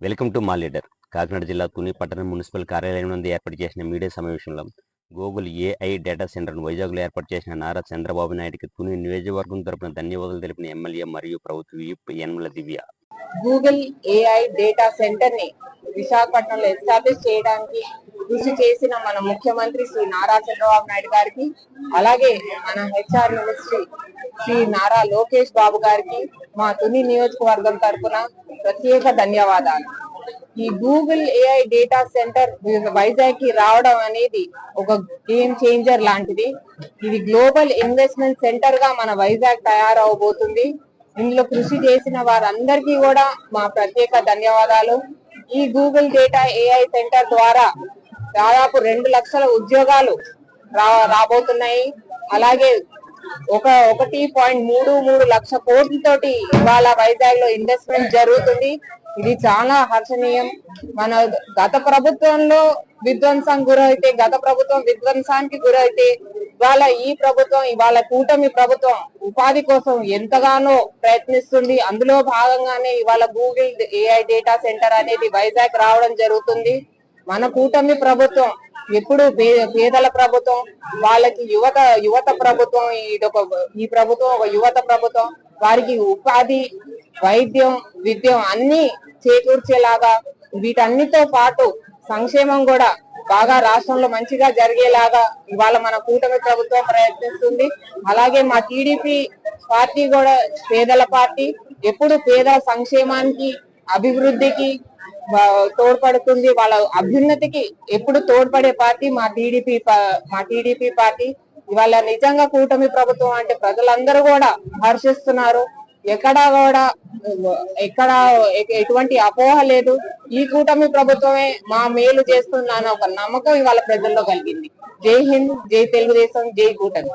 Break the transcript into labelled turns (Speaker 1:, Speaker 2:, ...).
Speaker 1: Welcome to మా leader. Kakinada జిల్లా తుని పట్టణ మున్సిపల్ కార్యాలయం నుండి ఏర్పాటు చేసిన మీడియా సమావేశంలో గూగుల్ ఏఐ డేటా సెంటర్ను వైజాగ్లో ఏర్పాటు చేసిన నారా చంద్రబాబు నాయుడుకి తుని నియోజకవర్గం తరపున ధన్యవాదాలు తెలిపిన ఎమ్మెల్యే మరియు ప్రభుత్వ whip Yanamala Divya
Speaker 2: Google AI data సెంటర్ని విశాఖపట్నంలో ఎస్టాబ్లిష్ చేయడానికి కృషి చేసిన మన ముఖ్యమంత్రి శ్రీ నారా చంద్రబాబు నాయుడు గారికి అలాగే మన హెచ్ఆర్ మినిస్ట్రీ శ్రీ నారా లోకేష్ బాబు గారికి మా తుని నియోజకవర్గం తరపున ప్రత్యేక ధన్యవాదాలు. ఈ గూగుల్ ఏఐ డేటా సెంటర్ వైజాగ్కి రావడం అనేది ఒక గేమ్ చేంజర్ లాంటిది. ఇది గ్లోబల్ ఇన్వెస్ట్మెంట్ సెంటర్గా మన వైజాగ్ తయారవబోతుంది. ఇందులో కృషి చేసిన వారందరికీ కూడా మా ప్రత్యేక ధన్యవాదాలు. ఈ గూగుల్ డేటా ఏఐ సెంటర్ ద్వారా దాదాపు రెండు లక్షల ఉద్యోగాలు రా రాబోతున్నాయి. అలాగే ఒక ఒకటి పాయింట్ మూడు మూడు లక్ష కోట్లతోటి ఇవాళ వైజాగ్లో ఇన్వెస్ట్మెంట్ జరుగుతుంది. ఇది చాలా హర్షణీయం. మన గత ప్రభుత్వంలో విధ్వంసం గురైతే గత ప్రభుత్వం విధ్వంసానికి గురైతే ఇవాళ ఈ ప్రభుత్వం ఇవాళ కూటమి ప్రభుత్వం ఉపాధి కోసం ఎంతగానో ప్రయత్నిస్తుంది. అందులో భాగంగానే ఇవాళ గూగుల్ ఏఐ డేటా సెంటర్ అనేది వైజాగ్ రావడం జరుగుతుంది. మన కూటమి ప్రభుత్వం ఎప్పుడు పేదల ప్రభుత్వం వాళ్ళకి యువత యువత ప్రభుత్వం ఇదొక ఈ ప్రభుత్వం ఒక యువత ప్రభుత్వం వారికి ఉపాధి వైద్యం విద్యం అన్ని చేకూర్చేలాగా వీటన్నితో పాటు సంక్షేమం కూడా బాగా రాష్ట్రంలో మంచిగా జరిగేలాగా ఇవాళ మన కూటమి ప్రభుత్వం ప్రయత్నిస్తుంది. అలాగే మా టీడీపీ పార్టీ కూడా పేదల పార్టీ ఎప్పుడు పేద సంక్షేమానికి అభివృద్ధికి తోడ్పడుతుంది. వాళ్ళ అభ్యున్నతికి ఎప్పుడు తోడ్పడే పార్టీ మా టీడీపీ మా టీడీపీ పార్టీ. ఇవాళ నిజంగా కూటమి ప్రభుత్వం అంటే ప్రజలందరూ కూడా హర్షిస్తున్నారు. ఎక్కడా కూడా ఎక్కడ ఎటువంటి అపోహ లేదు. ఈ కూటమి ప్రభుత్వమే మా మేలు చేస్తుందన్న ఒక నమ్మకం ఇవాళ ప్రజల్లో కలిగింది. జై హింద్ జై తెలుగుదేశం జై కూటమి.